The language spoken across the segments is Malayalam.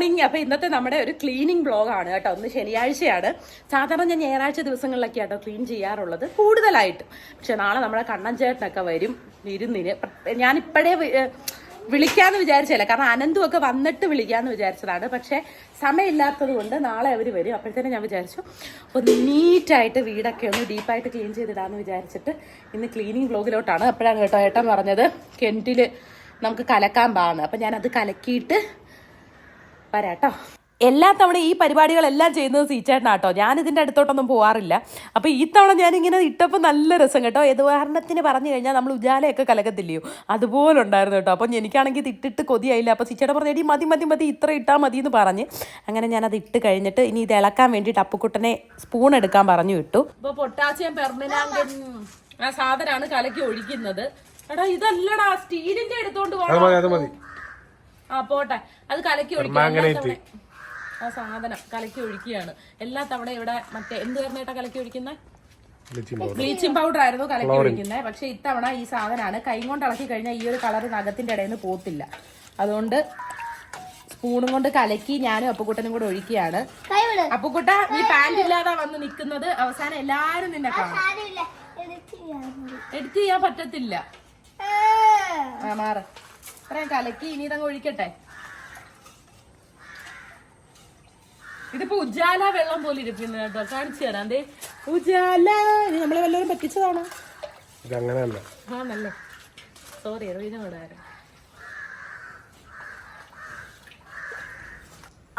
മോർണിംഗ് അപ്പൊ ഇന്നത്തെ നമ്മുടെ ഒരു ക്ലീനിങ് ബ്ലോഗാണ് കേട്ടോ. ഒന്ന് ശനിയാഴ്ചയാണ്. സാധാരണ ഞാൻ ഞായറാഴ്ച ദിവസങ്ങളിലൊക്കെ ആട്ടോ ക്ലീൻ ചെയ്യാറുള്ളത്. കൂടുതലായിട്ട്. പക്ഷെ നാളെ നമ്മുടെ കണ്ണൻ ചേട്ടനൊക്കെ വരും വിരുന്നിന്. ഞാനിപ്പോഴേ വിളിക്കാന്ന് വിചാരിച്ചല്ല കാരണം അനന്തും ഒക്കെ വന്നിട്ട് വിളിക്കാന്ന് വിചാരിച്ചതാണ്. പക്ഷെ സമയമില്ലാത്തത് കൊണ്ട് നാളെ അവർ വരും. അപ്പോഴത്തേനും ഞാൻ വിചാരിച്ചു ഒന്ന് നീറ്റായിട്ട് വീടൊക്കെ ഒന്ന് ഡീപ്പായിട്ട് ക്ലീൻ ചെയ്തിടാന്ന് വിചാരിച്ചിട്ട് ഇന്ന് ക്ലീനിങ് ബ്ലോഗിലോട്ടാണ് അപ്പോഴാണ് കേട്ടോ ഏട്ടൻ പറഞ്ഞത് കെന്റിൽ നമുക്ക് കലക്കാൻ പാന്ന്. അപ്പം ഞാനത് കലക്കിയിട്ട് വരാട്ടോ. എല്ലാ തവണ ഈ പരിപാടികളെല്ലാം ചെയ്യുന്നത് സീച്ചേട്ടനാട്ടോ. ഞാൻ ഇതിന്റെ അടുത്തോട്ടൊന്നും പോകാറില്ല അപ്പോൾ ഈ തവണ ഞാനിങ്ങനെ ഇട്ടപ്പോൾ നല്ല രസം കേട്ടോ. ഏത് ഉദാഹരണത്തിന് പറഞ്ഞു കഴിഞ്ഞാൽ നമ്മൾ ഉജാലയൊക്കെ കലകത്തില്ലയോ അതുപോലെ ഉണ്ടായിരുന്നു കേട്ടോ. അപ്പം എനിക്കാണെങ്കിൽ ഇത് ഇട്ടിട്ട് കൊതിയായില്ല. അപ്പോൾ സീച്ചേട്ടൻ പറഞ്ഞു എടി മതി മതി മതി ഇത്ര ഇട്ടാൽ മതി എന്ന് പറഞ്ഞ്. അങ്ങനെ ഞാനത് ഇട്ട് കഴിഞ്ഞിട്ട് ഇനി ഇത് ഇളക്കാൻ വേണ്ടിയിട്ട് അപ്പുക്കുട്ടനെ സ്പൂൺ എടുക്കാൻ പറഞ്ഞു വിട്ടു. ഇപ്പോൾ പൊട്ടാസ്യം പെർമിനാങ്കൻ ആ സാധനമാണ് കലക്കി ഒഴിക്കുന്നത്. എടാ ഇതല്ലടാ സ്റ്റീലിന്റെ എടുത്തോണ്ട് മതി. ആ പോട്ടെ. അത് കലക്കി ഒഴിക്കുക ആ സാധനം കലക്കി ഒഴിക്കുകയാണ്. എല്ലാ തവണ ഇവിടെ മറ്റേ എന്ത് പറഞ്ഞിട്ടാ കലക്കി ഒഴിക്കുന്നത് ബ്ലീച്ചിങ് പൗഡർ ആയിരുന്നു കലക്കി ഒഴിക്കുന്നത് പക്ഷെ ഇത്തവണ ഈ സാധനമാണ് കൈ കൊണ്ട് ഇളക്കി കഴിഞ്ഞാൽ ഈ ഒരു കളർ നഖത്തിന്റെ ഇടയിൽ നിന്ന് പോത്തില്ല. അതുകൊണ്ട് സ്പൂണും കൊണ്ട് കലക്കി ഞാനും അപ്പുക്കുട്ടനും കൂടെ ഒഴിക്കുകയാണ്. അപ്പുക്കുട്ട നീ പാന്റ് ഇല്ലാതെ വന്ന് നിൽക്കുന്നത് അവസാനം എല്ലാരും നിന്നെ കാണും. എഡിറ്റ് ചെയ്യാൻ പറ്റത്തില്ല. മാറ്. ഇത്രയും കലക്കി ഇനി ഇതങ്ങ് ഒഴിക്കട്ടെ. ഇതിപ്പോ ഉജാല വെള്ളം പോലെ ഇരിക്കുന്നു കേട്ടോ. കാണിച്ചു തരാം. അതെ ഉജാല നമ്മളെ വല്ലവരും പറ്റിച്ചതാണോ? ഇത് അങ്ങനെയല്ല ആണല്ലേ സോറി അറിയാം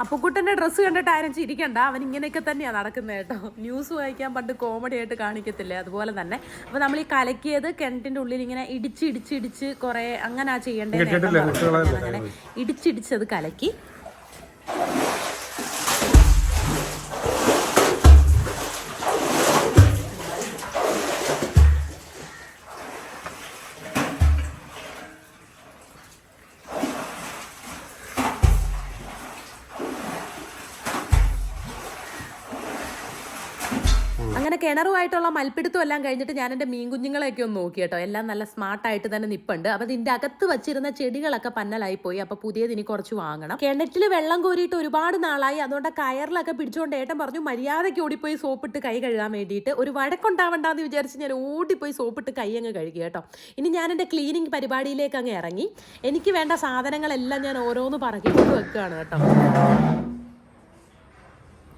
അപ്പുക്കുട്ടന്റെ ഡ്രസ്സ് കണ്ടിട്ട് ആരും ചിരിക്കണ്ട. അവൻ ഇങ്ങനെയൊക്കെ തന്നെയാണ് നടക്കുന്നത് കേട്ടോ. ന്യൂസ് വായിക്കാൻ പണ്ട് കോമഡി ആയിട്ട് കാണിക്കത്തില്ലേ? അതുപോലെ തന്നെ. അപ്പൊ നമ്മൾ ഈ കലക്കിയത് കിണറ്റിന്റെ ഉള്ളിൽ ഇങ്ങനെ ഇടിച്ചിടിച്ചിടിച്ച് ഇടിച്ച് ഇടിച്ച് കുറെ അങ്ങനെ ചെയ്യേണ്ടത് അങ്ങനെ ഇടിച്ചിടിച്ചത് കലക്കി. അങ്ങനെ കിണറുമായിട്ടുള്ള മൽപ്പിടുത്തം എല്ലാം കഴിഞ്ഞിട്ട് ഞാൻ എന്റെ മീൻ കുഞ്ഞുങ്ങളെയൊക്കെ ഒന്ന് നോക്കി കേട്ടോ. എല്ലാം നല്ല സ്മാർട്ടായിട്ട് തന്നെ നിപ്പുണ്ട്. അപ്പോൾ ഇതിന്റെ അകത്ത് വച്ചിരുന്ന ചെടികളൊക്കെ പന്നലായി പോയി. അപ്പോൾ പുതിയത് ഇനി കുറച്ച് വാങ്ങണം. കിണറ്റിൽ വെള്ളം കോരിയിട്ട് ഒരുപാട് നാളായി. അതുകൊണ്ട് കയറിലൊക്കെ പിടിച്ചുകൊണ്ട് ഏട്ടൻ പറഞ്ഞു മര്യാദയ്ക്ക് ഓടിപ്പോയി സോപ്പിട്ട് കൈ കഴുകാൻ വേണ്ടിയിട്ട് ഒരു വഴക്കുണ്ടാവണ്ടെന്ന് വിചാരിച്ച് ഞാൻ ഓടിപ്പോയി സോപ്പിട്ട് കൈ അങ്ങ് കഴുകി കേട്ടോ. ഇനി ഞാൻ എന്റെ ക്ലീനിങ് പരിപാടിയിലേക്ക് അങ്ങ് ഇറങ്ങി. എനിക്ക് വേണ്ട സാധനങ്ങളെല്ലാം ഞാൻ ഓരോന്ന് പറഞ്ഞു വെക്കുകയാണ് കേട്ടോ.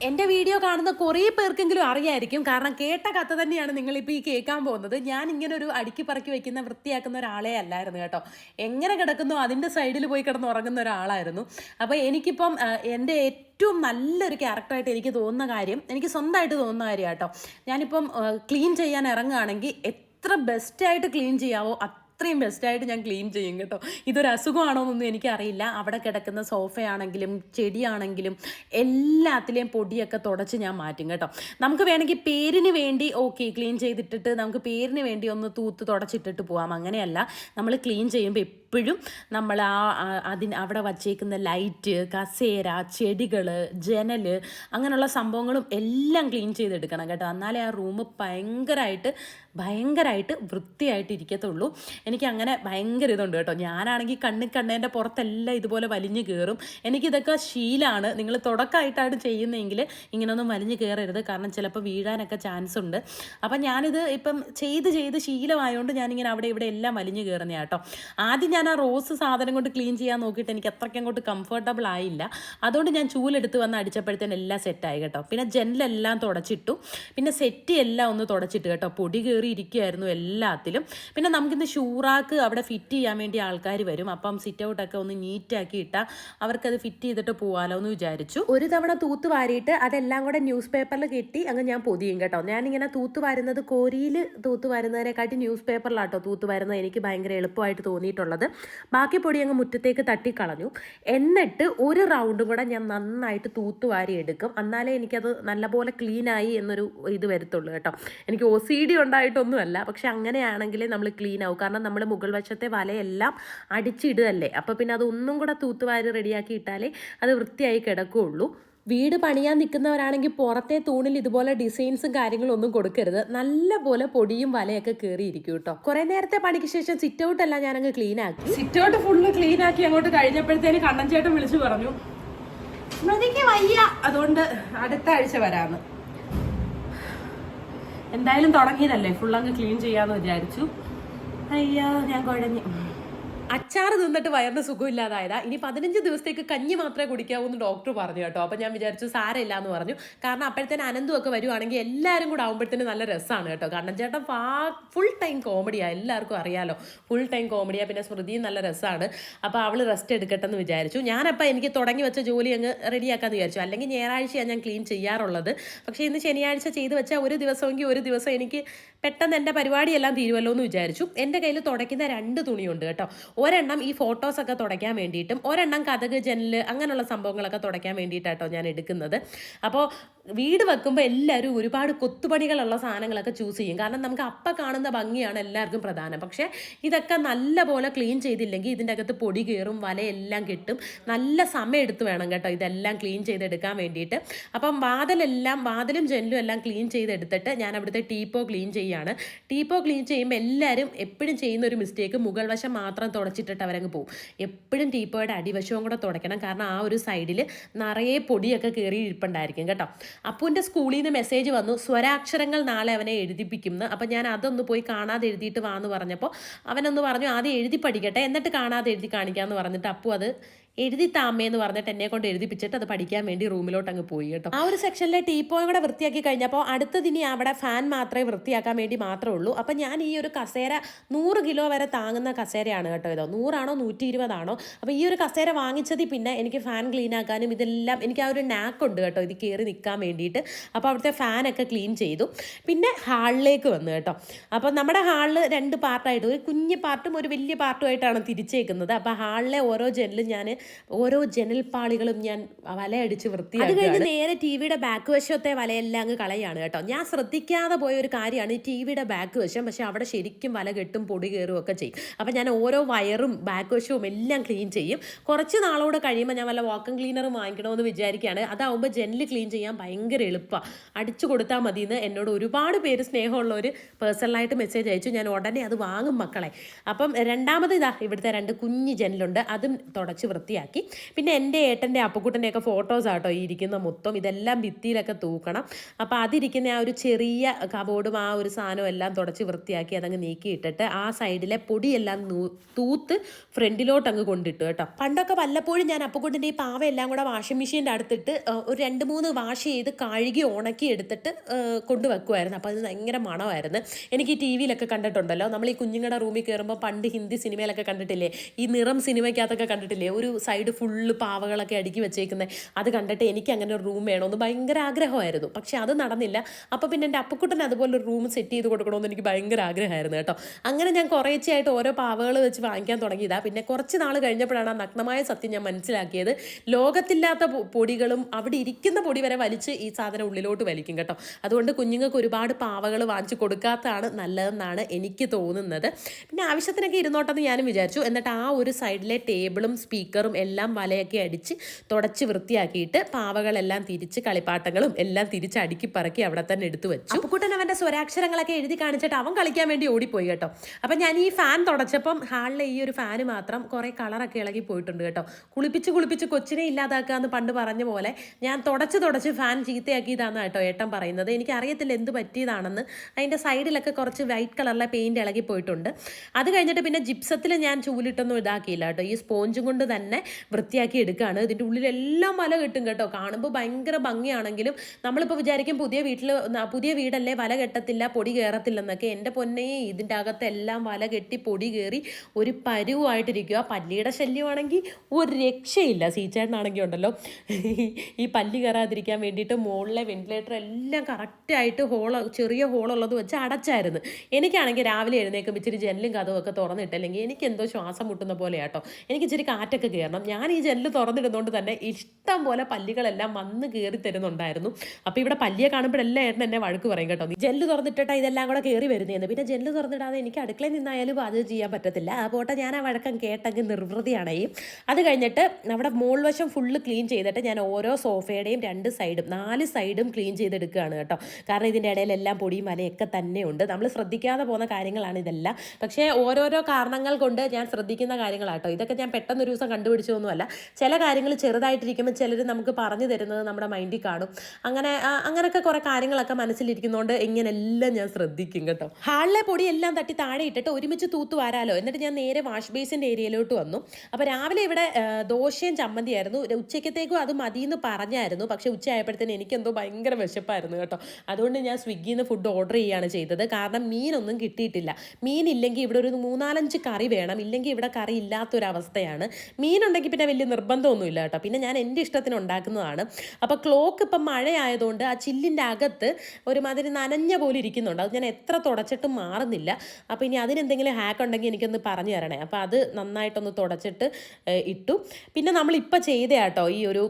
എന്റെ വീഡിയോ കാണുന്ന കുറേ പേർക്കെങ്കിലും അറിയായിരിക്കും. കാരണം കേട്ട കഥ തന്നെയാണ് നിങ്ങളിപ്പോൾ ഈ കേൾക്കാൻ പോകുന്നത്. ഞാൻ ഇങ്ങനെ ഒരു അടുക്കി പറക്കി വെക്കുന്ന വൃത്തിയാക്കുന്ന ഒരാളെ അല്ലായിരുന്നു കേട്ടോ. എങ്ങനെ കിടക്കുന്നു അതിന്റെ സൈഡിൽ പോയി കിടന്ന് ഉറങ്ങുന്ന ഒരാളായിരുന്നു. അപ്പോൾ എനിക്കിപ്പം എന്റെ ഏറ്റവും നല്ലൊരു ക്യാരക്ടറായിട്ട് എനിക്ക് തോന്നുന്ന കാര്യം എനിക്ക് സ്വന്തമായിട്ട് തോന്നുന്ന കാര്യം കേട്ടോ. ഞാനിപ്പം ക്ലീൻ ചെയ്യാൻ ഇറങ്ങുകയാണെങ്കിൽ എത്ര ബെസ്റ്റായിട്ട് ക്ലീൻ ചെയ്യാവോ അത്രയും ബെസ്റ്റായിട്ട് ഞാൻ ക്ലീൻ ചെയ്യും കേട്ടോ. ഇതൊരു അസുഖമാണോ എന്നൊന്നും എനിക്കറിയില്ല. അവിടെ കിടക്കുന്ന സോഫയാണെങ്കിലും ചെടിയാണെങ്കിലും എല്ലാത്തിലെയും പൊടിയൊക്കെ തുടച്ച് ഞാൻ മാറ്റും കേട്ടോ. നമുക്ക് വേണമെങ്കിൽ പേരിന് വേണ്ടി ഓക്കെ ക്ലീൻ ചെയ്തിട്ടിട്ട് നമുക്ക് പേരിന് വേണ്ടി ഒന്ന് തൂത്ത് തുടച്ചിട്ടിട്ട് പോവാം. അങ്ങനെയല്ല. നമ്മൾ ക്ലീൻ ചെയ്യുമ്പോൾ എപ്പോഴും നമ്മൾ ആ അതിന് അവിടെ വച്ചേക്കുന്ന ലൈറ്റ് കസേര ചെടികൾ ജനൽ അങ്ങനെയുള്ള സംഭവങ്ങളും എല്ലാം ക്ലീൻ ചെയ്തെടുക്കണം കേട്ടോ. എന്നാലേ ആ റൂം ഭയങ്കരമായിട്ട് ഭയങ്കരമായിട്ട് വൃത്തിയായിട്ട് ഇരിക്കത്തുള്ളൂ എനിക്ക് അങ്ങനെ ഭയങ്കര ഇതുണ്ട് കേട്ടോ. ഞാനാണെങ്കിൽ കണ്ണിൽ കണ്ണേന്റെ പുറത്തെല്ലാം ഇതുപോലെ വലിഞ്ഞു കയറും. എനിക്കിതൊക്കെ ശീലമാണ് നിങ്ങൾ തുടക്കമായിട്ടാണ് ചെയ്യുന്നതെങ്കിൽ ഇങ്ങനെയൊന്നും വലിഞ്ഞു കയറരുത്. കാരണം ചിലപ്പോൾ വീഴാനൊക്കെ ചാൻസ് ഉണ്ട്. അപ്പം ഞാനിത് ഇപ്പം ചെയ്ത് ചെയ്ത് ശീലമായതുകൊണ്ട് ഞാനിങ്ങനെ അവിടെ ഇവിടെ എല്ലാം വലിഞ്ഞു കയറുന്ന കേട്ടോ. ആദ്യം ഞാൻ ആ റോസ് സാധനം കൊണ്ട് ക്ലീൻ ചെയ്യാൻ നോക്കിയിട്ട് എനിക്ക് അത്രയ്ക്ക് അങ്ങോട്ട് കംഫർട്ടബിൾ ആയില്ല. അതുകൊണ്ട് ഞാൻ ചൂലെടുത്ത് വന്ന് അടിച്ചപ്പോഴത്തേനും എല്ലാം സെറ്റായി കേട്ടോ. പിന്നെ ജനലെല്ലാം തുടച്ചിട്ടു. പിന്നെ സെറ്റ് എല്ലാം ഒന്ന് തുടച്ചിട്ട് കേട്ടോ. പൊടി കയറി ഇരിക്കുമായിരുന്നു എല്ലാത്തിലും. പിന്നെ നമുക്കിന്ന് ഷൂറാക്ക് അവിടെ ഫിറ്റ് ചെയ്യാൻ വേണ്ടി ആൾക്കാർ വരും. അപ്പം സിറ്റ് ഔട്ടൊക്കെ ഒന്ന് നീറ്റാക്കി ഇട്ടാൽ അവർക്കത് ഫിറ്റ് ചെയ്തിട്ട് പോവാലോ എന്ന് വിചാരിച്ചു. ഒരു തവണ തൂത്ത് വാരിയിട്ട് അതെല്ലാം കൂടെ ന്യൂസ് പേപ്പറിൽ കെട്ടി അങ്ങ് ഞാൻ പൊതിയും കേട്ടോ. ഞാനിങ്ങനെ തൂത്ത് വാരുന്നത് കോരിയിൽ തൂത്ത് വാരുന്നതിനെക്കാട്ടി ന്യൂസ് പേപ്പറിലാട്ടോ തൂത്ത് വാരുന്നത് എനിക്ക് ഭയങ്കര എളുപ്പമായിട്ട് തോന്നിയിട്ടുള്ളത്. ബാക്കി പൊടി അങ്ങ് മുറ്റത്തേക്ക് തട്ടിക്കളഞ്ഞു. എന്നിട്ട് ഒരു റൗണ്ടും കൂടെ ഞാൻ നന്നായിട്ട് തൂത്ത് വാരി എടുക്കും. എന്നാലേ എനിക്കത് നല്ലപോലെ ക്ലീനായി എന്നൊരു ഇത് വരത്തുള്ളൂ കേട്ടോ. എനിക്ക് ഒ സി ഡി ഉണ്ടായിട്ടൊന്നുമല്ല. പക്ഷെ അങ്ങനെയാണെങ്കിലേ നമ്മൾ ക്ലീൻ ആവും. കാരണം നമ്മൾ മുകൾ വശത്തെ വലയെല്ലാം അടിച്ചിടുകയല്ലേ. അപ്പോൾ പിന്നെ അതൊന്നും കൂടെ തൂത്തുവാരി റെഡിയാക്കി ഇട്ടാലേ അത് വൃത്തിയായി കിടക്കുകയുള്ളൂ. വീട് പണിയാൻ നിൽക്കുന്നവരാണെങ്കിൽ പുറത്തെ തൂണിൽ ഇതുപോലെ ഡിസൈൻസും കാര്യങ്ങളും ഒന്നും കൊടുക്കരുത്. നല്ല പോലെ പൊടിയും വലയൊക്കെ കയറിയിരിക്കും കേട്ടോ കുറെ നേരത്തെ പണിക്ക് ശേഷം സിറ്റ് ഔട്ട് എല്ലാം ഞാനങ്ങ് ക്ലീൻ ആക്കി. സിറ്റ് ഔട്ട് ഫുള്ള് ക്ലീൻ ആക്കി അങ്ങോട്ട് കഴിഞ്ഞപ്പോഴത്തേന് കണ്ണൻ ചേട്ടൻ വിളിച്ചു പറഞ്ഞു സ്മൃതിക്ക് വയ്യ. അതുകൊണ്ട് അടുത്ത ആഴ്ച വരാന്ന്. എന്തായാലും തുടങ്ങിയതല്ലേ. ഫുൾ അങ്ങ് ക്ലീൻ ചെയ്യാന്ന് വിചാരിച്ചു. അയ്യോ ഞാൻ കുഴഞ്ഞു. അച്ചാറ് തിന്നിട്ട് വയറിന് സുഖമില്ലാതായതാ. ഇനി പതിനഞ്ച് ദിവസത്തേക്ക് കഞ്ഞി മാത്രമേ കുടിക്കാവൂ എന്ന് ഡോക്ടർ പറഞ്ഞു കേട്ടോ. അപ്പം ഞാൻ വിചാരിച്ചു സാരമില്ല എന്ന് പറഞ്ഞു. കാരണം അപ്പോഴത്തേന് അനന്തും ഒക്കെ വരുവാണെങ്കിൽ എല്ലാവരും കൂടെ ആകുമ്പോഴത്തേന് നല്ല രസമാണ് കേട്ടോ. കാരണം ചേട്ടൻ ഫുൾ ടൈം കോമഡിയാണ് എല്ലാവർക്കും അറിയാലോ. ഫുൾ ടൈം കോമഡിയാണ് പിന്നെ സ്മൃതിയും നല്ല രസമാണ് അപ്പോൾ അവൾ റെസ്റ്റ് എടുക്കട്ടെ എന്ന് വിചാരിച്ചു. ഞാനപ്പോൾ എനിക്ക് തുടങ്ങി വെച്ച ജോലി അങ്ങ് റെഡിയാക്കാമെന്ന് വിചാരിച്ചു. അല്ലെങ്കിൽ ഞായറാഴ്ചയാണ് ഞാൻ ക്ലീൻ ചെയ്യാറുള്ളത്. പക്ഷേ ഇന്ന് ശനിയാഴ്ച ചെയ്ത് വെച്ചാൽ ഒരു ദിവസമെങ്കിൽ ഒരു ദിവസം എനിക്ക് പെട്ടെന്ന് എന്റെ പരിപാടിയെല്ലാം തീരുമല്ലോ എന്ന് വിചാരിച്ചു. എന്റെ കയ്യിൽ തുടയ്ക്കുന്ന രണ്ട് തുണിയുണ്ട് കേട്ടോ. ഒരെണ്ണം ഈ ഫോട്ടോസൊക്കെ തുടയ്ക്കാൻ വേണ്ടിയിട്ടും ഒരെണ്ണം കഥക് ജനൽ അങ്ങനെയുള്ള സംഭവങ്ങളൊക്കെ തുടയ്ക്കാൻ വേണ്ടിയിട്ടാട്ടോ ഞാൻ എടുക്കുന്നത്. അപ്പോൾ വീട് വെക്കുമ്പോൾ എല്ലാവരും ഒരുപാട് കൊത്തുപണികളുള്ള സാധനങ്ങളൊക്കെ ചൂസ് ചെയ്യും. കാരണം നമുക്ക് അപ്പം കാണുന്ന ഭംഗിയാണ് എല്ലാവർക്കും പ്രധാനം. പക്ഷേ ഇതൊക്കെ നല്ല പോലെ ക്ലീൻ ചെയ്തില്ലെങ്കിൽ ഇതിന്റെ അകത്ത് പൊടി കയറും വലയെല്ലാം കിട്ടും. നല്ല സമയം എടുത്ത് വേണം കേട്ടോ ഇതെല്ലാം ക്ലീൻ ചെയ്തെടുക്കാൻ വേണ്ടിയിട്ട്. അപ്പം വാതിലെല്ലാം വാതിലും ജനലും എല്ലാം ക്ലീൻ ചെയ്തെടുത്തിട്ട് ഞാൻ അവിടുത്തെ ടീപ്പോ ക്ലീൻ ചെയ്യാണ്. ടീപ്പോ ക്ലീൻ ചെയ്യുമ്പോൾ എല്ലാവരും എപ്പോഴും ചെയ്യുന്ന ഒരു മിസ്റ്റേക്ക് മുകൾ വശം മാത്രം തുടച്ചിട്ടിട്ട് അവരങ്ങ് പോകും എപ്പോഴും ടീപ്പോയുടെ അടിവശവും കൂടെ തുടയ്ക്കണം. കാരണം ആ ഒരു സൈഡിൽ നിറയെ പൊടിയൊക്കെ കയറി ഇരിപ്പുണ്ടായിരിക്കും കേട്ടോ. അപ്പുവിന്റെ സ്കൂളിൽ നിന്ന് മെസ്സേജ് വന്നു സ്വരാക്ഷരങ്ങൾ നാളെ അവനെ എഴുതിപ്പിക്കുന്നു അപ്പം ഞാൻ അതൊന്ന് പോയി കാണാതെ എഴുതിയിട്ട് വാന്ന് പറഞ്ഞപ്പോൾ അവനൊന്ന് പറഞ്ഞു ആദ്യം എഴുതി പഠിക്കട്ടെ എന്നിട്ട് കാണാതെ എഴുതി കാണിക്കാമെന്ന് പറഞ്ഞിട്ട് അപ്പു അത് എഴുതി താമേന്ന് പറഞ്ഞിട്ട് എന്നെ കൊണ്ട് എഴുതിപ്പിച്ചിട്ട് അത് പഠിക്കാൻ വേണ്ടി റൂമിലോട്ട് അങ്ങ് പോയി കേട്ടോ. ആ ഒരു സെക്ഷനിലെ ടീപ്പോയും കൂടെ വൃത്തിയാക്കി കഴിഞ്ഞപ്പോൾ അടുത്തതിനി അവിടെ ഫാൻ മാത്രമേ വൃത്തിയാക്കാൻ വേണ്ടി മാത്രമേ ഉള്ളൂ. അപ്പം ഞാൻ ഈ ഒരു കസേര നൂറ് കിലോ വരെ താങ്ങുന്ന കസേരയാണ് കേട്ടോ ഇതോ. നൂറാണോ? നൂറ്റി ഇരുപതാണോ അപ്പോൾ ഈ ഒരു കസേര വാങ്ങിച്ചതിൽ പിന്നെ എനിക്ക് ഫാൻ ക്ലീൻ ആക്കാനും ഇതെല്ലാം എനിക്ക് ആ ഒരു നാക്കുണ്ട് കേട്ടോ. ഇത് കയറി നിൽക്കാൻ വേണ്ടിയിട്ട്. അപ്പോൾ അവിടുത്തെ ഫാനൊക്കെ ക്ലീൻ ചെയ്തു. പിന്നെ ഹാളിലേക്ക് വന്നു കേട്ടോ. അപ്പോൾ നമ്മുടെ ഹാളിൽ രണ്ട് പാർട്ടായിട്ട് ഒരു കുഞ്ഞ് പാർട്ടും ഒരു വലിയ പാർട്ടുമായിട്ടാണ് തിരിച്ചേക്കുന്നത്. അപ്പോൾ ഹാളിലെ ഓരോ ജനലും ഞാൻ ഓരോ ജനൽപ്പാളികളും ഞാൻ വലയടിച്ച് വൃത്തിയാക്കി അത് കഴിഞ്ഞ് നേരെ ടി വിയുടെ ബാക്ക് വശത്തെ വലയെല്ലാം അങ്ങ് കളയാണ് കേട്ടോ. ഞാൻ ശ്രദ്ധിക്കാതെ പോയ ഒരു കാര്യമാണ് ഈ ടി വിയുടെ ബാക്ക് വശം പക്ഷെ അവിടെ ശരിക്കും വല കെട്ടും പൊടി കയറും ഒക്കെ ചെയ്യും. അപ്പം ഞാൻ ഓരോ വയറും ബാക്ക് വശവും എല്ലാം ക്ലീൻ ചെയ്യും. കുറച്ച് നാളോടെ കഴിയുമ്പോൾ ഞാൻ വല്ല വാക്കും ക്ലീനറും വാങ്ങിക്കണമെന്ന് വിചാരിക്കുകയാണ്. അതാവുമ്പോൾ ജനൽ ക്ലീൻ ചെയ്യാൻ ഭയങ്കര എളുപ്പമാണ് അടിച്ചു കൊടുത്താൽ മതി എന്ന് എന്നോട് ഒരുപാട് പേര് സ്നേഹമുള്ള ഒരു പേഴ്സണലായിട്ട് മെസ്സേജ് അയച്ചു. ഞാൻ ഉടനെ അത് വാങ്ങും മക്കളെ. അപ്പം രണ്ടാമത് ഇതാ ഇവിടുത്തെ രണ്ട് കുഞ്ഞ് ജനലുണ്ട്. അതും തുടച്ച് വൃത്തിയാക്കി പിന്നെ എന്റെ ഏട്ടന്റെ അപ്പുക്കുട്ടന്റെയൊക്കെ ഫോട്ടോസ് ആട്ടോ ഈ ഇരിക്കുന്ന മൊത്തം. ഇതെല്ലാം ഭിത്തിയിലൊക്കെ തൂക്കണം. അപ്പോൾ അതിരിക്കുന്ന ആ ഒരു ചെറിയ കബോർഡും ആ ഒരു സാധനവും എല്ലാം തുടച്ച് വൃത്തിയാക്കി അതങ്ങ് നീക്കിയിട്ടിട്ട് ആ സൈഡിലെ പൊടിയെല്ലാം തൂത്ത് ഫ്രണ്ടിലോട്ട് അങ്ങ് കൊണ്ടിട്ടു കേട്ടോ. പണ്ടൊക്കെ വല്ലപ്പോഴും ഞാൻ അപ്പക്കുട്ടന്റെ ഈ പാവ എല്ലാം കൂടെ വാഷിംഗ് മെഷീന്റെ അടുത്തിട്ട് ഒരു രണ്ട് മൂന്ന് വാഷ് ചെയ്ത് കഴുകി ഉണക്കി എടുത്തിട്ട് കൊണ്ടുവെക്കുമായിരുന്നു അപ്പോൾ അത് ഭയങ്കര മണമായിരുന്നു. എനിക്ക് ഈ ടി വിയിലൊക്കെ കണ്ടിട്ടുണ്ടല്ലോ. നമ്മൾ ഈ കുഞ്ഞുങ്ങളുടെ റൂമിൽ കയറുമ്പോൾ പണ്ട് ഹിന്ദി സിനിമയിലൊക്കെ കണ്ടിട്ടില്ലേ? ഈ നിറം സിനിമയ്ക്കകത്തൊക്കെ കണ്ടിട്ടില്ലേ? ഒരു സൈഡ് ഫുള്ള് പാവകളൊക്കെ അടുക്കി വെച്ചേക്കുന്നത് അത് കണ്ടിട്ട് എനിക്ക് അങ്ങനെ ഒരു റൂം വേണമെന്ന് ഭയങ്കര ആഗ്രഹമായിരുന്നു. പക്ഷെ അത് നടന്നില്ല. അപ്പോൾ പിന്നെ എന്റെ അപ്പക്കുട്ടൻ അതുപോലെ ഒരു റൂം സെറ്റ് ചെയ്ത് കൊടുക്കണമെന്ന് എനിക്ക് ഭയങ്കര ആഗ്രഹമായിരുന്നു കേട്ടോ. അങ്ങനെ ഞാൻ കുറേച്ചയായിട്ട് ഓരോ പാവകൾ വെച്ച് വാങ്ങിക്കാൻ തുടങ്ങിയതാ പിന്നെ കുറച്ച് നാൾ കഴിഞ്ഞപ്പോഴാണ് ആ നഗ്നമായ സത്യം ഞാൻ മനസ്സിലാക്കിയത്. ലോകത്തില്ലാത്ത പൊടികളും അവിടെ ഇരിക്കുന്ന പൊടി വരെ വലിച്ച് ഈ സാധനം ഉള്ളിലോട്ട് വലിക്കും കേട്ടോ. അതുകൊണ്ട് കുഞ്ഞുങ്ങൾക്ക് ഒരുപാട് പാവകൾ വാങ്ങിച്ചു കൊടുക്കാത്തതാണ് നല്ലതെന്നാണ് എനിക്ക് തോന്നുന്നത്. പിന്നെ ആവശ്യത്തിനൊക്കെ ഇരുന്നോട്ടെന്ന് ഞാനും വിചാരിച്ചു. എന്നിട്ട് ആ ഒരു സൈഡിലെ ടേബിളും സ്പീക്കറും എല്ലാം വലയൊക്കെ അടിച്ച് തുടച്ച് വൃത്തിയാക്കിയിട്ട് പാവകളെല്ലാം തിരിച്ച് കളിപ്പാട്ടങ്ങളും എല്ലാം തിരിച്ച് അടുക്കി പറക്കി അവിടെ തന്നെ എടുത്തു വെച്ചു. അപ്പുക്കുട്ടൻ അവന്റെ സ്വരാക്ഷരങ്ങളൊക്കെ എഴുതി കാണിച്ചിട്ട് അവൻ കളിക്കാൻ വേണ്ടി ഓടിപ്പോയി കേട്ടോ. അപ്പം ഞാൻ ഈ ഫാൻ തുടച്ചപ്പം ഹാളിലെ ഈ ഒരു ഫാന് മാത്രം കുറേ കളറൊക്കെ ഇളകി പോയിട്ടുണ്ട് കേട്ടോ. കുളിപ്പിച്ച് കുളിപ്പിച്ച് കൊച്ചിനെ ഇല്ലാതാക്കുക എന്ന് പണ്ട് പറഞ്ഞ പോലെ ഞാൻ തുടച്ച് തുടച്ച് ഫാൻ ചീത്തയാക്കിയതാണ് കേട്ടോ ഏട്ടൻ പറയുന്നത്. എനിക്ക് അറിയത്തില്ല എന്ത് പറ്റിയതാണെന്ന്. അതിന്റെ സൈഡിലൊക്കെ കുറച്ച് വൈറ്റ് കളറിലെ പെയിന്റ് ഇളകി പോയിട്ടുണ്ട്. അത് കഴിഞ്ഞിട്ട് പിന്നെ ജിപ്സത്തിൽ ഞാൻ ചൂലിട്ടൊന്നും ഇതാക്കിയില്ല കേട്ടോ. ഈ സ്പോഞ്ചും കൊണ്ട് തന്നെ വൃത്തിയാക്കി എടുക്കുകയാണ് ഇതിന്റെ ഉള്ളിലെല്ലാം വല കിട്ടും കേട്ടോ. കാണുമ്പോൾ ഭയങ്കര ഭംഗിയാണെങ്കിലും നമ്മളിപ്പോൾ വിചാരിക്കും പുതിയ വീട്ടിൽ പുതിയ വീടല്ലേ വല കെട്ടത്തില്ല പൊടി കയറത്തില്ലെന്നൊക്കെ എന്റെ പൊന്നെ ഇതിന്റെ അകത്തെല്ലാം വല കെട്ടി പൊടി കയറി ഒരു പരുവായിട്ടിരിക്കുക പല്ലിയുടെ ശല്യമാണെങ്കിൽ ഒരു രക്ഷയില്ല. സീച്ചേട്ടനാണെങ്കിൽ ഉണ്ടല്ലോ. ഈ പല്ലി കയറാതിരിക്കാൻ വേണ്ടിയിട്ട് മുകളിലെ വെന്റിലേറ്റർ എല്ലാം കറക്റ്റായിട്ട് ഹോൾ ചെറിയ ഹോളുള്ളത് വെച്ച് അടച്ചായിരുന്നു. എനിക്കാണെങ്കിൽ രാവിലെ എഴുന്നേക്കുമ്പോൾ ഇച്ചിരി ജനലും കഥവും ഒക്കെ തുറന്നിട്ടില്ലെങ്കിൽ എനിക്ക് എന്തോ ശ്വാസം മുട്ടുന്ന പോലെ കേട്ടോ എനിക്ക് ഇച്ചിരി കാറ്റൊക്കെ കയറണം ഞാൻ ഈ ജനൽ തുറന്നിടുന്നതുകൊണ്ട് തന്നെ ഇഷ്ടം പോലെ പല്ലികളെല്ലാം വന്ന് കയറി തരുന്നുണ്ടായിരുന്നു. അപ്പോൾ ഇവിടെ പല്ലിയെ കാണുമ്പോഴെല്ലാം ഏട്ടൻ എന്നെ വഴക്ക് പറയും കേട്ടോ നീ ജനൽ തുറന്നിട്ടിട്ടാ ഇതെല്ലാം കൂടെ കയറി വരുന്നതെന്ന് പിന്നെ ജനൽ തുറന്നിടാതെ എനിക്ക് അടുക്കളയിൽ നിന്നായാലും അത് ചെയ്യാൻ പറ്റത്തില്ല. ആ പോട്ടെ ഞാൻ ആ വഴക്കം കേട്ടെങ്കിൽ നിർവൃതിയാണേ. അത് കഴിഞ്ഞിട്ട് നമ്മുടെ മോൾ വശം ഫുള്ള് ക്ലീൻ ചെയ്തിട്ട് ഞാൻ ഓരോ സോഫയുടെയും രണ്ട് സൈഡും നാല് സൈഡും ക്ലീൻ ചെയ്തെടുക്കുകയാണ് കേട്ടോ. കാരണം ഇതിന്റെ ഇടയിലെല്ലാം പൊടിയും മലയൊക്കെ തന്നെയുണ്ട്. നമ്മൾ ശ്രദ്ധിക്കാതെ പോകുന്ന കാര്യങ്ങളാണ് ഇതെല്ലാം. പക്ഷേ ഓരോരോ കാരണങ്ങൾ കൊണ്ട് ഞാൻ ശ്രദ്ധിക്കുന്ന കാര്യങ്ങളാട്ടോ ഇതൊക്കെ ഞാൻ പെട്ടെന്ന് ഒരു ദിവസം കണ്ടുപിടിച്ച് കണ്ടുപിടിച്ചതൊന്നുമല്ല ചില കാര്യങ്ങൾ ചെറുതായിട്ടിരിക്കുമ്പോൾ ചിലർ നമുക്ക് പറഞ്ഞു തരുന്നത് നമ്മുടെ മൈൻഡിൽ കാണും. അങ്ങനെ അങ്ങനെയൊക്കെ കുറേ കാര്യങ്ങളൊക്കെ മനസ്സിലിരിക്കുന്നതുകൊണ്ട് ഇങ്ങനെല്ലാം ഞാൻ ശ്രദ്ധിക്കും കേട്ടോ. ഹാളിലെ പൊടി എല്ലാം തട്ടി താഴെ ഇട്ടിട്ട് ഒരുമിച്ച് തൂത്ത് വരാലോ. എന്നിട്ട് ഞാൻ നേരെ വാഷ് ബേസിന്റെ ഏരിയയിലോട്ട് വന്നു. അപ്പോൾ രാവിലെ ഇവിടെ ദോശയും ചമ്മന്തിയായിരുന്നു. ഉച്ചയ്ക്കത്തേക്കും അത് മതിയെന്ന് പറഞ്ഞായിരുന്നു. പക്ഷേ ഉച്ച ആയപ്പോഴത്തേന് എനിക്കെന്തോ ഭയങ്കര വിശപ്പായിരുന്നു കേട്ടോ. അതുകൊണ്ട് ഞാൻ സ്വിഗ്ഗിയിൽ നിന്ന് ഫുഡ് ഓർഡർ ചെയ്യുകയാണ് ചെയ്തത്. കാരണം മീനൊന്നും കിട്ടിയിട്ടില്ല. മീനില്ലെങ്കിൽ ഇവിടെ ഒരു മൂന്നാലഞ്ച് കറി വേണം. ഇല്ലെങ്കിൽ ഇവിടെ കറി ഇല്ലാത്തൊരവസ്ഥയാണ്. മീനുണ്ടെങ്കിൽ പിന്നെ വലിയ നിർബന്ധമൊന്നുമില്ല കേട്ടോ. പിന്നെ ഞാൻ എന്റെ ഇഷ്ടത്തിന് ഉണ്ടാക്കുന്നതാണ്. അപ്പോൾ ക്ലോക്ക് ഇപ്പം മഴയായതുകൊണ്ട് ആ ചില്ലിന്റെ അകത്ത് ഒരുമാതിരി നനഞ്ഞ പോലെ ഇരിക്കുന്നുണ്ട്. അത് ഞാൻ എത്ര തുടച്ചിട്ടും മാറുന്നില്ല. അപ്പോൾ ഇനി അതിനെന്തെങ്കിലും ഹാക്ക് ഉണ്ടെങ്കിൽ എനിക്കൊന്ന് പറഞ്ഞു തരണേ. അപ്പോൾ അത് നന്നായിട്ടൊന്ന് തുടച്ചിട്ട് ഇട്ടു. പിന്നെ നമ്മളിപ്പോൾ ചെയ്ത കേട്ടോ ഈ ഒരു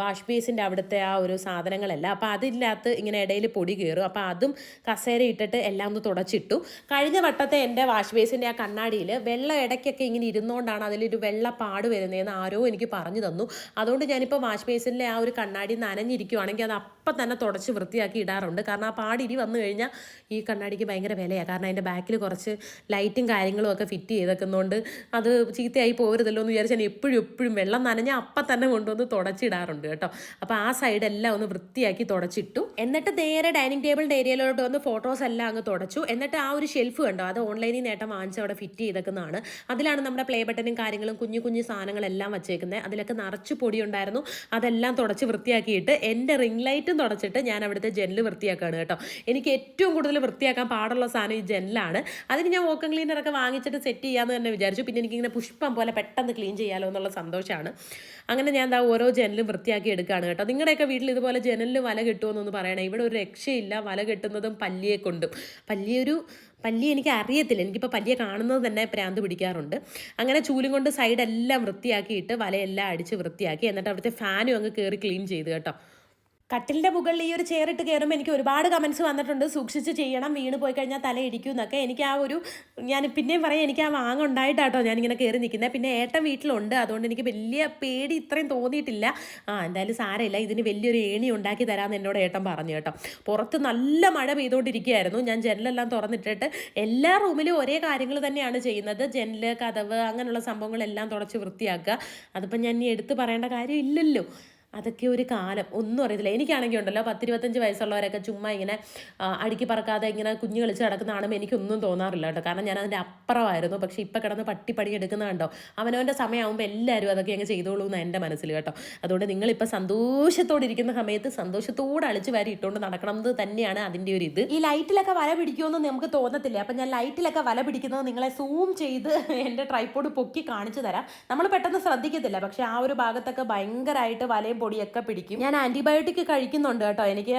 വാഷ് ബേസിന്റെ അവിടുത്തെ ആ ഒരു സാധനങ്ങളല്ല. അപ്പോൾ അതില്ലാത്ത ഇങ്ങനെ ഇടയിൽ പൊടി കയറും. അപ്പോൾ അതും കസേര ഇട്ടിട്ട് എല്ലാം ഒന്ന് തുടച്ചിട്ടു. കഴിഞ്ഞ വട്ടത്തെ എന്റെ വാഷ് ബേസിന്റെ ആ കണ്ണാടിയിൽ വെള്ളം ഇടയ്ക്കൊക്കെ ഇങ്ങനെ ഇരുന്നുകൊണ്ടാണ് അതിലൊരു വെള്ള പാട് വരുന്നതെന്ന് ആരോ എനിക്ക് പറഞ്ഞു തന്നു. അതുകൊണ്ട് ഞാനിപ്പോൾ വാഷ് ബേസിനിലെ ആ ഒരു കണ്ണാടി നനഞ്ഞിരിക്കുവാണെങ്കിൽ അത് അപ്പം തന്നെ തുടച്ച് വൃത്തിയാക്കി ഇടാറുണ്ട്. കാരണം ആ പാടി ഇരി വന്നു കഴിഞ്ഞാൽ ഈ കണ്ണാടിക്ക് ഭയങ്കര വിലയാണ് കാരണം അതിന്റെ ബാക്കിൽ കുറച്ച് ലൈറ്റും കാര്യങ്ങളും ഒക്കെ ഫിറ്റ് ചെയ്തേക്കുന്നതുകൊണ്ട് അത് ചീത്തയായി പോരുതല്ലോ എന്ന് വിചാരിച്ച് ഞാൻ എപ്പോഴും എപ്പോഴും വെള്ളം നനഞ്ഞാൽ അപ്പം തന്നെ കൊണ്ടുവന്ന് തുടച്ചിടാറുണ്ട് കേട്ടോ. അപ്പോൾ ആ സൈഡെല്ലാം ഒന്ന് വൃത്തിയാക്കി തുടച്ചിട്ടു. എന്നിട്ട് നേരെ ഡൈനിങ് ടേബിളിന്റെ ഏരിയയിലോട്ട് വന്ന് ഫോട്ടോസ് എല്ലാം അങ്ങ് തുടച്ചു. എന്നിട്ട് ആ ഒരു ഷെൽഫ് കണ്ടോ? അത് ഓൺലൈനിൽ നേട്ടം വാങ്ങിച്ച് അവിടെ ഫിറ്റ് ചെയ്തേക്കുന്നതാണ്. അതിലാണ് നമ്മുടെ പ്ലേ ബട്ടനും കാര്യങ്ങളും കുഞ്ഞു കുഞ്ഞു സാധനങ്ങളെല്ലാം വച്ചേക്കുന്നത് അതിലൊക്കെ നിറച്ച് പൊടി ഉണ്ടായിരുന്നു. അതെല്ലാം തുടച്ച് വൃത്തിയാക്കിയിട്ട് എന്റെ റിംഗ് ലൈറ്റും തുടച്ചിട്ട് ഞാൻ അവിടുത്തെ ജെല്ല് വൃത്തിയാക്കുകയാണ് കേട്ടോ. എനിക്ക് ഏറ്റവും കൂടുതൽ വൃത്തിയാക്കാൻ പാടുള്ള സാധനം ഈ ജനലാണ്. അതിന് ഞാൻ വോക്കം ക്ലീനറൊക്കെ വാങ്ങിച്ചിട്ട് സെറ്റ് ചെയ്യാമെന്ന് തന്നെ വിചാരിച്ചു. പിന്നെ എനിക്കിങ്ങനെ പുഷ്പം പോലെ പെട്ടെന്ന് ക്ലീൻ ചെയ്യാമല്ലോ എന്നുള്ള സന്തോഷമാണ്. അങ്ങനെ ഞാൻ എന്താ ഓരോ ജനലും വൃത്തിയാക്കി എടുക്കുകയാണ് കേട്ടോ. നിങ്ങളുടെയൊക്കെ വീട്ടിൽ ഇതുപോലെ ജനലിൽ വല കിട്ടുമെന്നൊന്ന് പറയണേ. ഇവിടെ ഒരു രക്ഷയില്ല വല കിട്ടുന്നതും പല്ലിയെ കൊണ്ടും. പല്ലിയൊരു പല്ലി എനിക്ക് അറിയത്തില്ല. എനിക്കിപ്പോൾ പല്ലിയെ കാണുന്നത് തന്നെ പ്രാന്ത് പിടിക്കാറുണ്ട്. അങ്ങനെ ചൂലും കൊണ്ട് സൈഡെല്ലാം വൃത്തിയാക്കിയിട്ട് വലയെല്ലാം അടിച്ച് വൃത്തിയാക്കി. എന്നിട്ട് അവിടുത്തെ ഫാനും അങ്ങ് കയറി ക്ലീൻ ചെയ്ത് കേട്ടോ. കട്ടിലിന്റെ മുകളിൽ ഈ ഒരു ചെയറിട്ട് കയറുമ്പോൾ എനിക്ക് ഒരുപാട് കമൻസ് വന്നിട്ടുണ്ട്. സൂക്ഷിച്ച് ചെയ്യണം വീണ് പോയി കഴിഞ്ഞാൽ തല ഇടിക്കും എന്നൊക്കെ. എനിക്ക് ആ ഒരു ഞാൻ പിന്നെയും പറയാം എനിക്ക് ആ വാങ്ങ ഉണ്ടായിട്ടാട്ടോ ഞാനിങ്ങനെ കയറി നിൽക്കുന്നത് പിന്നെ ഏട്ടൻ വീട്ടിലുണ്ട്. അതുകൊണ്ട് എനിക്ക് വലിയ പേടി ഇത്രയും തോന്നിയിട്ടില്ല. ആ എന്തായാലും സാരമില്ല. ഇതിന് വലിയൊരു ഏണി ഉണ്ടാക്കി തരാമെന്ന് എന്നോട് ഏട്ടൻ പറഞ്ഞു കേട്ടോ. പുറത്ത് നല്ല മഴ പെയ്തുകൊണ്ടിരിക്കുകയായിരുന്നു ഞാൻ ജനലെല്ലാം തുറന്നിട്ടിട്ട് എല്ലാ റൂമിലും ഒരേ കാര്യങ്ങൾ തന്നെയാണ് ചെയ്യുന്നത്. ജനൽ കതവ് അങ്ങനെയുള്ള സംഭവങ്ങളെല്ലാം തുടച്ച് വൃത്തിയാക്കുക. അതിപ്പം ഞാൻ ഇനി എടുത്തു പറയേണ്ട കാര്യം ഇല്ലല്ലോ. അതൊക്കെ ഒരു കാലം. ഒന്നും അറിയത്തില്ല. എനിക്കാണെങ്കിൽ ഉണ്ടല്ലോ പത്തിരുപത്തഞ്ച് വയസ്സുള്ളവരൊക്കെ ചുമ്മാ ഇങ്ങനെ അടുക്കി പറക്കാതെ ഇങ്ങനെ കുഞ്ഞു കളിച്ച് കിടക്കുന്ന കാണുമ്പോൾ എനിക്കൊന്നും തോന്നാറില്ല കേട്ടോ. കാരണം ഞാൻ അതിന്റെ അപ്പുറമായിരുന്നു. പക്ഷേ ഇപ്പം കിടന്ന് പട്ടിപ്പടി എടുക്കുന്ന കണ്ടോ? അവനവന്റെ സമയമാകുമ്പോൾ എല്ലാവരും അതൊക്കെ അങ്ങ് ചെയ്തോളൂ എന്ന് എന്റെ മനസ്സിൽ കേട്ടോ. അതുകൊണ്ട് നിങ്ങളിപ്പോൾ സന്തോഷത്തോടെ ഇരിക്കുന്ന സമയത്ത് സന്തോഷത്തോടെ അളിച്ച് വാരി ഇട്ടുകൊണ്ട് നടക്കണം എന്ന് തന്നെയാണ് അതിന്റെ ഒരു ഇത്. ഈ ലൈറ്റിലൊക്കെ വല പിടിക്കുമെന്ന് നമുക്ക് തോന്നത്തില്ല? അപ്പം ഞാൻ ലൈറ്റിലൊക്കെ വല പിടിക്കുന്നത് നിങ്ങളെ സൂം ചെയ്ത് എന്റെ ട്രൈപ്പോഡ് പൊക്കി കാണിച്ചു തരാം. നമ്മൾ പെട്ടെന്ന് ശ്രദ്ധിക്കത്തില്ല. പക്ഷേ ആ ഒരു ഭാഗത്തൊക്കെ ഭയങ്കരമായിട്ട് വലയും പൊടിയൊക്കെ പിടിക്കും. ഞാൻ ആന്റിബയോട്ടിക് കഴിക്കുന്നുണ്ട് കേട്ടോ. എനിക്ക്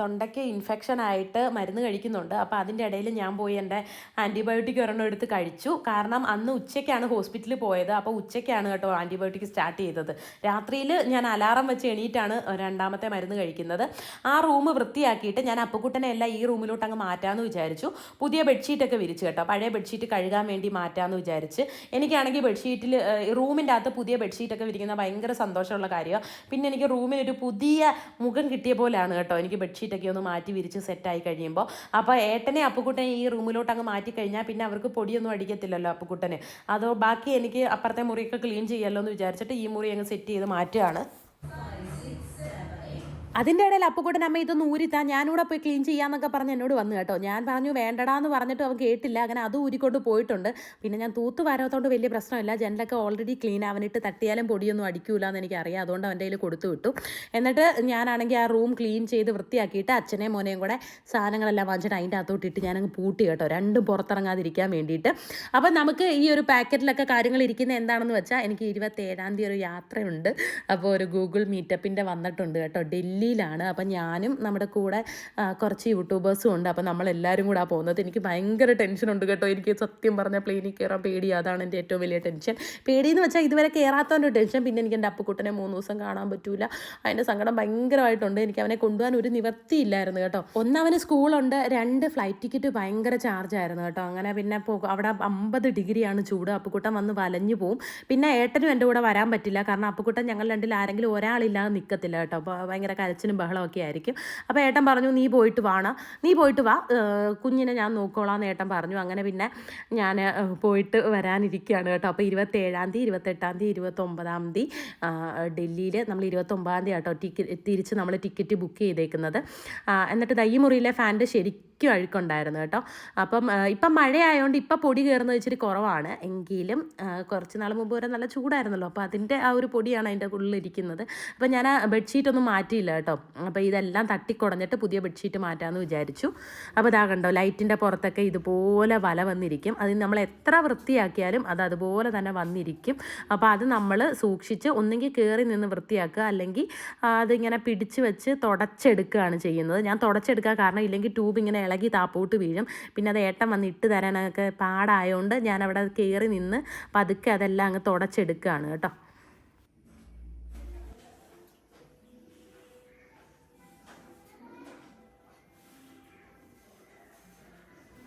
തൊണ്ടയ്ക്ക് ഇൻഫെക്ഷൻ ആയിട്ട് മരുന്ന് കഴിക്കുന്നുണ്ട്. അപ്പോൾ അതിന്റെ ഇടയിൽ ഞാൻ പോയി എന്റെ ആന്റിബയോട്ടിക് ഒരെണ്ണം എടുത്ത് കഴിച്ചു. കാരണം അന്ന് ഉച്ചയ്ക്കാണ് ഹോസ്പിറ്റലിൽ പോയത്. അപ്പോൾ ഉച്ചയ്ക്കാണ് കേട്ടോ ആന്റിബയോട്ടിക് സ്റ്റാർട്ട് ചെയ്തത്. രാത്രിയിൽ ഞാൻ അലാറം വെച്ച് എണീറ്റാണ് രണ്ടാമത്തെ മരുന്ന് കഴിക്കുന്നത്. ആ റൂം വൃത്തിയാക്കിയിട്ട് ഞാൻ അപ്പുക്കുട്ടനെ എല്ലാം ഈ റൂമിലോട്ട് അങ്ങ് മാറ്റാമെന്ന് വിചാരിച്ചു. പുതിയ ബെഡ്ഷീറ്റൊക്കെ വിരിച്ചു കേട്ടോ. പഴയ ബെഡ്ഷീറ്റ് കഴുകാൻ വേണ്ടി മാറ്റാമെന്ന് വിചാരിച്ച്. എനിക്കാണെങ്കിൽ ബെഡ്ഷീറ്റിൽ റൂമിന്റെ അകത്ത് പുതിയ ബെഡ്ഷീറ്റൊക്കെ വിരിക്കുന്ന ഭയങ്കര സന്തോഷമുള്ള കാര്യമാണ് പിന്നെ എനിക്ക് റൂമിന് ഒരു പുതിയ മുഖം കിട്ടിയ പോലെയാണ് കേട്ടോ. എനിക്ക് ബെഡ്ഷീറ്റൊക്കെ ഒന്ന് മാറ്റി വിരിച്ച് സെറ്റായി കഴിയുമ്പോൾ അപ്പോൾ ഏട്ടനെ അപ്പുക്കുട്ടനെ ഈ റൂമിലോട്ട് അങ്ങ് മാറ്റി കഴിഞ്ഞാൽ പിന്നെ അവർക്ക് പൊടിയൊന്നും അടിക്കത്തില്ലല്ലോ അപ്പുക്കുട്ടന്. അതോ ബാക്കി എനിക്ക് അപ്പുറത്തെ മുറിയൊക്കെ ക്ലീൻ ചെയ്യാമല്ലോ എന്ന് വിചാരിച്ചിട്ട് ഈ മുറി അങ്ങ് സെറ്റ് ചെയ്ത് മാറ്റുകയാണ്. അതിന്റെ ഇടയിൽ അപ്പുകൂട്ടൻ അമ്മ ഇതൊന്ന് ഊരിത്താ ഞാനിവിടെ പോയി ക്ലീൻ ചെയ്യാന്നൊക്കെ പറഞ്ഞ് എന്നോട് വന്നു കേട്ടോ. ഞാൻ പറഞ്ഞു വേണ്ടടാന്ന് പറഞ്ഞിട്ട് അവൻ കേട്ടില്ല. അങ്ങനെ അത് ഊരിക്കൊണ്ട് പോയിട്ടുണ്ട്. പിന്നെ ഞാൻ തൂത്ത് വരാത്തോണ്ട് വലിയ പ്രശ്നമില്ല. ജനലൊക്കെ ഓൾറെഡി ക്ലീൻ അവനിട്ട് തട്ടിയാലും പൊടിയൊന്നും അടിക്കൂല എന്ന് എനിക്കറിയാം. അതുകൊണ്ട് അവന്റെ കയ്യിൽ കൊടുത്തു വിട്ടു. എന്നിട്ട് ഞാനാണെങ്കിൽ ആ റൂം ക്ലീൻ ചെയ്ത് വൃത്തിയാക്കിയിട്ട് അച്ഛനെയും മോനെയും കൂടെ സാധനങ്ങളെല്ലാം വാങ്ങിച്ചിട്ട് അതിന്റെ അകത്തോട്ടിട്ട് ഞാനങ്ങ് പൂട്ടി കേട്ടോ. രണ്ടും പുറത്തിറങ്ങാതിരിക്കാൻ വേണ്ടിയിട്ട്. അപ്പം നമുക്ക് ഈ ഒരു പാക്കറ്റിലൊക്കെ കാര്യങ്ങൾ ഇരിക്കുന്ന എന്താണെന്ന് വെച്ചാൽ എനിക്ക് ഇരുപത്തേഴാം തീയതി ഒരു യാത്രയുണ്ട്. അപ്പോൾ ഒരു ഗൂഗിൾ മീറ്റപ്പിന്റെ വന്നിട്ടുണ്ട് കേട്ടോ. ഡൽഹിയിലാണ്. അപ്പം ഞാനും നമ്മുടെ കൂടെ കുറച്ച് യൂട്യൂബേഴ്സും ഉണ്ട്. അപ്പം നമ്മളെല്ലാവരും കൂടെ പോകുന്നത്. എനിക്ക് ഭയങ്കര ടെൻഷൻ ഉണ്ട് കേട്ടോ. എനിക്ക് സത്യം പറഞ്ഞാൽ പ്ലെയിനിൽ കയറാൻ പേടി. അതാണ് എന്റെ ഏറ്റവും വലിയ ടെൻഷൻ പേടിയെന്ന് വെച്ചാൽ ഇതുവരെ കയറാത്തതിന്റെ ടെൻഷൻ പിന്നെ എനിക്ക് എന്റെ അപ്പുക്കുട്ടനെ മൂന്ന് ദിവസം കാണാൻ പറ്റൂല. അതിന്റെ സങ്കടം ഭയങ്കരമായിട്ടുണ്ട്. എനിക്ക് അവനെ കൊണ്ടുപോകാൻ ഒരു നിവർത്തിയില്ലായിരുന്നു കേട്ടോ. ഒന്ന് അവന് സ്കൂളുണ്ട്. രണ്ട് ഫ്ലൈറ്റ് ടിക്കറ്റ് ഭയങ്കര ചാർജ് ആയിരുന്നു കേട്ടോ. അങ്ങനെ പിന്നെ അവിടെ അമ്പത് ഡിഗ്രിയാണ് ചൂട്. അപ്പുക്കുട്ടൻ വന്ന് വലഞ്ഞു പോവും. പിന്നെ ഏട്ടനും എന്റെ കൂടെ വരാൻ പറ്റില്ല. കാരണം അപ്പുക്കുട്ടൻ ഞങ്ങൾ രണ്ടിൽ ആരെങ്കിലും ഒരാളില്ലാതെ നിൽക്കത്തില്ല കേട്ടോ. അപ്പോൾ ഭയങ്കര കരച്ചിലും ബഹളമൊക്കെ ആയിരിക്കും. അപ്പോൾ ഏട്ടൻ പറഞ്ഞു നീ പോയിട്ട് വാണ. നീ പോയിട്ട് വാ. കുഞ്ഞിനെ ഞാൻ നോക്കോളാം ഏട്ടൻ പറഞ്ഞു. അങ്ങനെ പിന്നെ ഞാൻ പോയിട്ട് വരാനിരിക്കുകയാണ് കേട്ടോ. അപ്പോൾ ഇരുപത്തേഴാം തീയതി ഇരുപത്തെട്ടാം തീയതി ഇരുപത്തൊമ്പതാം തീയതി ഡൽഹിയിൽ നമ്മൾ ഇരുപത്തൊമ്പതാം തീയതി കേട്ടോ ടിക്കറ്റ് തിരിച്ച് നമ്മൾ ടിക്കറ്റ് ബുക്ക് ചെയ്തേക്കുന്നത്. എന്നിട്ട് മുറിയിലെ ഫാന്റെ ശരിക്കും അഴുക്കുണ്ടായിരുന്നു കേട്ടോ. അപ്പം ഇപ്പം മഴയായതുകൊണ്ട് ഇപ്പം പൊടി കയറുന്നത് ഇച്ചിരി കുറവാണ്. എങ്കിലും കുറച്ച് നാൾ മുമ്പ് വരെ നല്ല ചൂടായിരുന്നല്ലോ. അപ്പോൾ അതിന്റെ ആ ഒരു പൊടിയാണ് അതിന്റെ ഉള്ളിലിരിക്കുന്നത് അപ്പോൾ ഞാൻ ആ ബെഡ്ഷീറ്റ് ഒന്നും മാറ്റിയില്ല കേട്ടോ. അപ്പോൾ ഇതെല്ലാം തട്ടിക്കുടഞ്ഞിട്ട് പുതിയ ബെഡ്ഷീറ്റ് മാറ്റാമെന്ന് വിചാരിച്ചു. അപ്പോൾ ഇതാ കണ്ടോ ലൈറ്റിന്റെ പുറത്തൊക്കെ ഇതുപോലെ വല വന്നിരിക്കും. അത് നമ്മൾ എത്ര വൃത്തിയാക്കിയാലും അത് അതുപോലെ തന്നെ വന്നിരിക്കും. അപ്പോൾ അത് നമ്മൾ സൂക്ഷിച്ച് ഒന്നെങ്കിൽ കയറി നിന്ന് വൃത്തിയാക്കുക അല്ലെങ്കിൽ അതിങ്ങനെ പിടിച്ച് വെച്ച് തുടച്ചെടുക്കുകയാണ് ചെയ്യുന്നത്. ഞാൻ തുടച്ചെടുക്കാൻ കാരണം ഇല്ലെങ്കിൽ ട്യൂബ് ഇങ്ങനെ ഇളകി താപ്പോട്ട് വീഴും. പിന്നെ അത് ഏട്ടൻ വന്ന് ഇട്ട് തരാനൊക്കെ പാടായതുകൊണ്ട് ഞാൻ അവിടെ കയറി നിന്ന് പതുക്കെ അതെല്ലാം അങ്ങ് തുടച്ചെടുക്കുകയാണ് കേട്ടോ.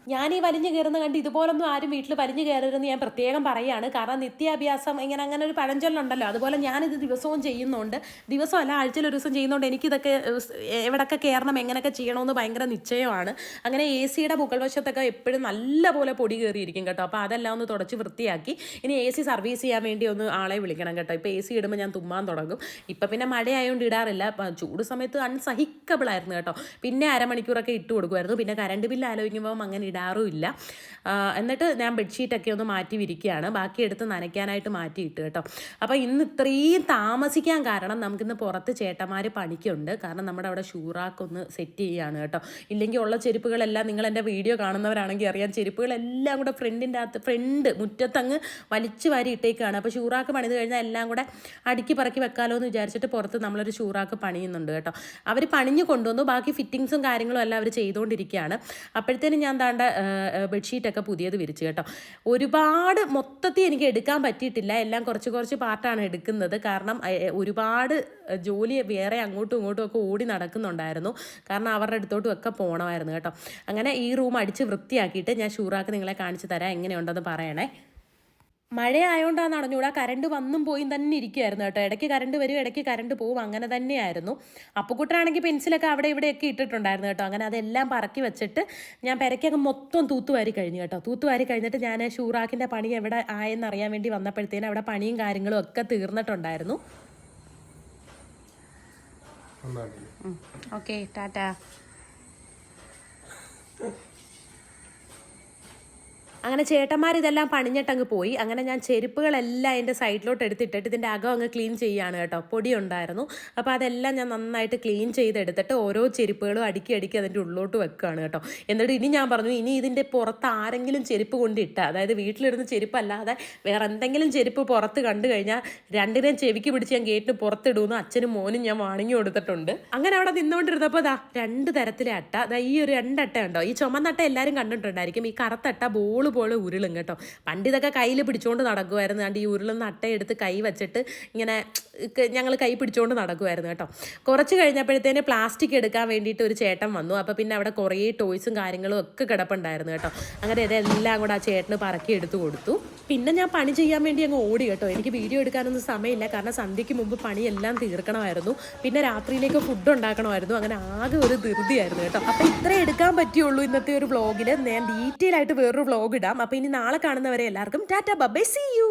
ഞാൻ ഈ വലിഞ്ഞു കയറുന്ന കണ്ട് ഇതുപോലൊന്നും ആരും വീട്ടിൽ വലിഞ്ഞു കയറരുതെന്ന് ഞാൻ പ്രത്യേകം പറയുകയാണ് കാരണം നിത്യാഭ്യാസം ഇങ്ങനെ അങ്ങനെ ഒരു പഴഞ്ചൊല്ലുണ്ടല്ലോ. അതുപോലെ ഞാനിത് ദിവസവും ചെയ്യുന്നുണ്ട്. ദിവസമല്ല ആഴ്ചയിൽ ഒരു ദിവസം ചെയ്യുന്നതുകൊണ്ട് എനിക്കിതൊക്കെ എവിടൊക്കെ കയറണം എങ്ങനെയൊക്കെ ചെയ്യണമെന്ന് ഭയങ്കര നിശ്ചയമാണ്. അങ്ങനെ എ സിയുടെ മുകൾ വശത്തൊക്കെ എപ്പോഴും നല്ല പോലെ പൊടി കയറിയിരിക്കും കേട്ടോ. അപ്പോൾ അതെല്ലാം ഒന്ന് തുടച്ച് വൃത്തിയാക്കി. ഇനി എ സി സർവീസ് ചെയ്യാൻ വേണ്ടി ഒന്ന് ആളെ വിളിക്കണം കേട്ടോ. ഇപ്പോൾ എ സി ഇടുമ്പോൾ ഞാൻ തുമ്മാൻ തുടങ്ങും. ഇപ്പം പിന്നെ മഴയായതുകൊണ്ട് ഇടാറില്ല. ചൂട് സമയത്ത് അൺസഹിക്കബിൾ ആയിരുന്നു കേട്ടോ. പിന്നെ അരമണിക്കൂറൊക്കെ ഇട്ട് കൊടുക്കുമായിരുന്നു പിന്നെ കറണ്ട് ബില്ല് ആലോചിക്കുമ്പോൾ അങ്ങനെ ഇടാറുമില്ല. എന്നിട്ട് ഞാൻ ബെഡ്ഷീറ്റൊക്കെ ഒന്ന് മാറ്റി വിരിക്കുകയാണ് ബാക്കി എടുത്ത് നനയ്ക്കാനായിട്ട് മാറ്റിയിട്ട് കേട്ടോ. അപ്പോൾ ഇന്ന് ഇത്രയും താമസിക്കാൻ കാരണം നമുക്കിന്ന് പുറത്ത് ചേട്ടന്മാർ പണിക്കുണ്ട്. കാരണം നമ്മുടെ അവിടെ ഷൂറാക്കൊന്ന് സെറ്റ് ചെയ്യുകയാണ് കേട്ടോ. ഇല്ലെങ്കിൽ ഉള്ള ചെരുപ്പുകളെല്ലാം നിങ്ങൾ എന്റെ വീഡിയോ കാണുന്നവരാണെങ്കിൽ അറിയാം. ചെരുപ്പുകളെല്ലാം കൂടെ ഫ്രണ്ടിന്റെ അകത്ത് ഫ്രണ്ട് മുറ്റത്തങ്ങ് വലിച്ചു വാരി ഇട്ടേക്കാണ്. അപ്പോൾ ഷൂറാക്ക് പണിത് കഴിഞ്ഞാൽ എല്ലാം കൂടെ അടുക്കി പറക്കി വെക്കാലോ എന്ന് വിചാരിച്ചിട്ട് പുറത്ത് നമ്മളൊരു ഷൂറാക്ക് പണിയുന്നുണ്ട് കേട്ടോ. അവർ പണിഞ്ഞു കൊണ്ടുവന്നു. ബാക്കി ഫിറ്റിങ്സും കാര്യങ്ങളും എല്ലാം അവർ ചെയ്തുകൊണ്ടിരിക്കുകയാണ്. അപ്പോഴത്തേനും ഞാൻ താണ്ട ബെഡ്ഷീറ്റൊക്കെ പുതിയത് വിരിച്ചു കേട്ടോ. ഒരുപാട് മൊത്തത്തിൽ എനിക്ക് എടുക്കാൻ പറ്റിയിട്ടില്ല. എല്ലാം കുറച്ച് കുറച്ച് പാർട്ടാണ് എടുക്കുന്നത്. കാരണം ഒരുപാട് ജോലി വേറെ അങ്ങോട്ടും ഇങ്ങോട്ടും ഒക്കെ ഓടി നടക്കുന്നുണ്ടായിരുന്നു. കാരണം അവരുടെ അടുത്തോട്ടും ഒക്കെ പോകണമായിരുന്നു കേട്ടോ. അങ്ങനെ ഈ റൂം അടിച്ച് വൃത്തിയാക്കിയിട്ട് ഞാൻ ഷൂറാക്ക് നിങ്ങളെ കാണിച്ചു തരാം. എങ്ങനെയുണ്ടെന്ന് പറയണേ. മഴയായതുകൊണ്ടാണ് അറിഞ്ഞുകൂടാ കറണ്ട് വന്നും പോയും തന്നെ ഇരിക്കുമായിരുന്നു കേട്ടോ. ഇടയ്ക്ക് കറണ്ട് വരും ഇടയ്ക്ക് കറണ്ട് പോവും അങ്ങനെ തന്നെയായിരുന്നു. അപ്പുക്കുട്ടനാണെങ്കിൽ പെൻസിലൊക്കെ അവിടെ ഇവിടെയൊക്കെ ഇട്ടിട്ടുണ്ടായിരുന്നു കേട്ടോ. അങ്ങനെ അതെല്ലാം പറക്കി വെച്ചിട്ട് ഞാൻ പെരയ്ക്കങ്ങ് മൊത്തം തൂത്തുവാരി കഴിഞ്ഞു കേട്ടോ. തൂത്തുവാരി കഴിഞ്ഞിട്ട് ഞാൻ ഷൂറാക്കിന്റെ പണി എവിടെ ആയെന്ന് അറിയാൻ വേണ്ടി വന്നപ്പോഴത്തേനും അവിടെ പണിയും കാര്യങ്ങളും ഒക്കെ തീർന്നിട്ടുണ്ടായിരുന്നു. ഓക്കെ ടാറ്റാ. അങ്ങനെ ചേട്ടന്മാർ ഇതെല്ലാം പണിഞ്ഞിട്ടങ്ങ് പോയി. അങ്ങനെ ഞാൻ ചെരുപ്പുകളെല്ലാം എന്റെ സൈഡിലോട്ട് എടുത്തിട്ടിട്ട് ഇതിന്റെ അകം അങ്ങ് ക്ലീൻ ചെയ്യുകയാണ് കേട്ടോ. പൊടി ഉണ്ടായിരുന്നു അപ്പോൾ അതെല്ലാം ഞാൻ നന്നായിട്ട് ക്ലീൻ ചെയ്തെടുത്തിട്ട് ഓരോ ചെരുപ്പുകളും അടുക്കി അടുക്കി അതിന്റെ ഉള്ളിലോട്ട് വെക്കുകയാണ് കേട്ടോ. എന്നിട്ട് ഇനി ഞാൻ പറഞ്ഞു ഇനി ഇതിന്റെ പുറത്ത് ആരെങ്കിലും ചെരുപ്പ് കൊണ്ടിട്ട അതായത് വീട്ടിലിരുന്ന് ചെരുപ്പല്ലാതെ വേറെ എന്തെങ്കിലും ചെരുപ്പ് പുറത്ത് കണ്ടു കഴിഞ്ഞാൽ രണ്ടിനെയും ചെവിക്ക് പിടിച്ച് ഞാൻ ഗേറ്റിന് പുറത്തിടുമെന്ന് അച്ഛനും മോനും ഞാൻ വാണിങ്ങി കൊടുത്തിട്ടുണ്ട്. അങ്ങനെ അവിടെ നിന്നുകൊണ്ടിരുന്നപ്പോൾ ദാ രണ്ട് തരത്തിലെ അട്ട. ദാ ഈ ഒരു രണ്ടട്ട ഉണ്ടോ ഈ ചുമന്നട്ട എല്ലാവരും കണ്ടിട്ടുണ്ടായിരിക്കും. ഈ കറുത്തട്ട ബോൾ പോലെ ഉരുളും കേട്ടോ. പണ്ട് ഇതൊക്കെ കയ്യിൽ പിടിച്ചുകൊണ്ട് നടക്കുമായിരുന്നു കണ്ട് ഈ ഉരുളുന്ന അട്ട എടുത്ത് കൈ വെച്ചിട്ട് ഇങ്ങനെ ഞങ്ങൾ കൈ പിടിച്ചുകൊണ്ട് നടക്കുമായിരുന്നു കേട്ടോ. കുറച്ച് കഴിഞ്ഞപ്പോഴത്തേന് പ്ലാസ്റ്റിക് എടുക്കാൻ വേണ്ടിയിട്ട് ഒരു ചേട്ടൻ വന്നു. അപ്പോൾ പിന്നെ അവിടെ കുറേ ടോയ്സും കാര്യങ്ങളും ഒക്കെ കിടപ്പുണ്ടായിരുന്നു കേട്ടോ. അങ്ങനെ ഇതെല്ലാം കൂടെ ആ ചേട്ടന് പറക്കി എടുത്തു കൊടുത്തു. പിന്നെ ഞാൻ പണി ചെയ്യാൻ വേണ്ടി അങ്ങ് ഓടി കേട്ടോ. എനിക്ക് വീഡിയോ എടുക്കാനൊന്നും സമയമില്ല. കാരണം സന്ധ്യയ്ക്ക് മുമ്പ് പണിയെല്ലാം തീർക്കണമായിരുന്നു. പിന്നെ രാത്രിയിലേക്ക് ഫുഡ് ഉണ്ടാക്കണമായിരുന്നു. അങ്ങനെ ആകെ ഒരു ധൃതിയായിരുന്നു കേട്ടോ. അപ്പോൾ ഇത്രേ എടുക്കാൻ പറ്റിയുള്ളൂ ഇന്നത്തെ ഒരു വ്ളോഗിൽ ഞാൻ ഡീറ്റെയിൽ ആയിട്ട് വേറൊരു വ്ളോഗ് ഇടാം. അപ്പോൾ ഇനി നാളെ കാണുന്നവരെ എല്ലാവർക്കും ടാറ്റ ബൈ സി യു